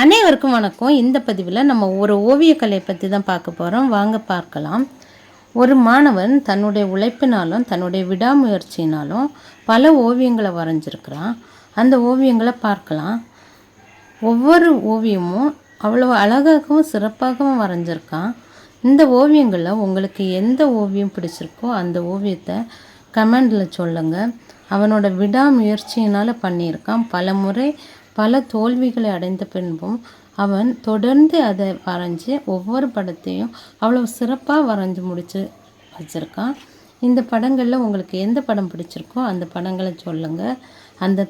அனைவருக்கும் வணக்கம். இந்த பதிவில் நம்ம ஒரு ஓவியக்கலை பற்றி தான் பார்க்க போகிறோம் வாங்க பார்க்கலாம். ஒரு மாணவன் தன்னுடைய உழைப்பினாலும் தன்னுடைய விடாமுயற்சினாலும் பல ஓவியங்களை வரைஞ்சிருக்கிறான். அந்த ஓவியங்களை பார்க்கலாம். ஒவ்வொரு ஓவியமும் அவ்வளோ அழகாகவும் சிறப்பாகவும் வரைஞ்சிருக்கான். இந்த ஓவியங்களில் உங்களுக்கு எந்த ஓவியம் பிடிச்சிருக்கோ அந்த ஓவியத்தை கமெண்டில் சொல்லுங்கள் அவனோட விடாமுயற்சியினால் பண்ணியிருக்கான். பல முறை பல தோல்விகளை அடைந்த பின்பும் அவன் தொடர்ந்து அதை வரைஞ்சி ஒவ்வொரு படத்தையும் அவ்வளோ சிறப்பாக வரைஞ்சி முடித்து வச்சுருக்கான். இந்த படங்களில் உங்களுக்கு எந்த படம் பிடிச்சிருக்கோ அந்த படங்களை சொல்லுங்கள் அந்த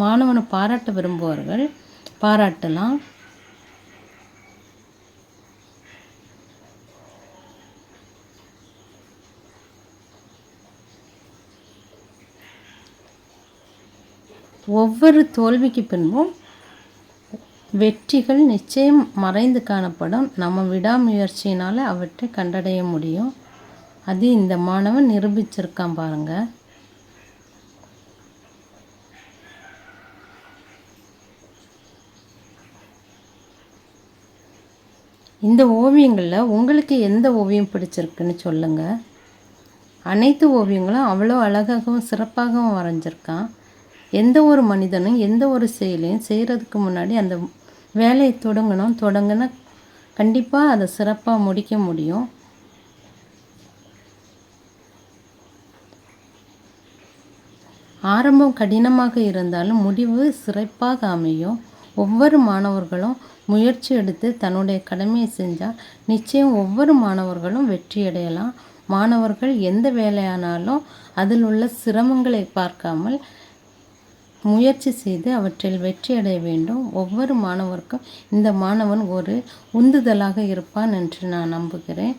மாணவனை பாராட்ட விரும்புவார்கள் பாராட்டலாம். ஒவ்வொரு தோல்விக்கு பின்பும் வெற்றிகள் நிச்சயம் மறைந்து காணப்படும். நம்ம விடாமுயற்சியினால் அவற்றை கண்டடைய முடியும். அது இந்த மாணவன் நிரூபிச்சிருக்கான் பாருங்கள் இந்த ஓவியங்களில் உங்களுக்கு எந்த ஓவியம் பிடிச்சிருக்குன்னு சொல்லுங்கள் அனைத்து ஓவியங்களும் அவ்வளோ அழகாகவும் சிறப்பாகவும் வரைஞ்சிருக்கான். எந்த ஒரு மனிதனும் எந்த ஒரு செயலையும் செய்கிறதுக்கு முன்னாடி அந்த வேலையை தொடங்கணும். தொடங்கினா கண்டிப்பாக அதை சிறப்பாக முடிக்க முடியும். ஆரம்பம் கடினமாக இருந்தாலும் முடிவு சிறப்பாக அமையும். ஒவ்வொரு மாணவர்களும் முயற்சி எடுத்து தன்னுடைய கடமையை செஞ்சால் நிச்சயம் ஒவ்வொரு மாணவர்களும் வெற்றி அடையலாம். மாணவர்கள் எந்த வேலையானாலும் அதில் உள்ள சிரமங்களை பார்க்காமல் முயற்சி செய்து அவற்றில் வெற்றி அடைய வேண்டும். ஒவ்வொரு மாணவருக்கும் இந்த மாணவன் ஒரு உந்துதலாக இருப்பான் என்று நான் நம்புகிறேன்.